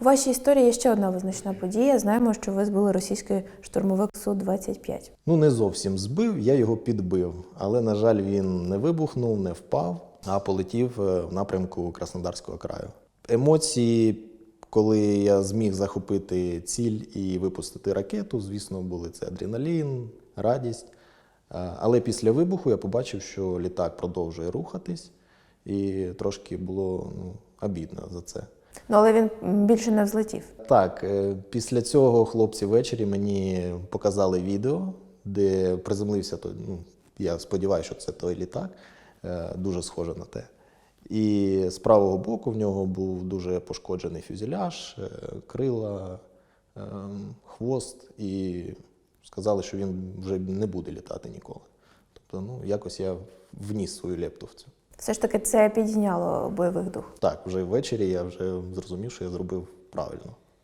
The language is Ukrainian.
У вашій історії є ще одна визначна подія. Знаємо, що ви збили російський штурмовик Су-25. Ну, не зовсім збив, я його підбив. Але, на жаль, він не вибухнув, не впав, а полетів е, в напрямку Краснодарського краю. Емоції, коли я зміг захопити ціль і випустити ракету, звісно, були це адреналін, радість. Е, Але після вибуху я побачив, що літак продовжує рухатись, і трошки було ну, обідно за це. Ну але він більше не взлетів. Так, е, після цього хлопці ввечері мені показали відео, де приземлився той. Ну, я сподіваюся, що це той літак, е, дуже схоже на те. І з правого боку в нього був дуже пошкоджений фюзеляж, е, крила, хвост, і сказали, що він вже не буде літати ніколи. Тобто, ну, якось я вніс свою лепту в це. Все ж таки це підійняло бойових дух. Так, вже ввечері я вже зрозумів, що я зробив правильно.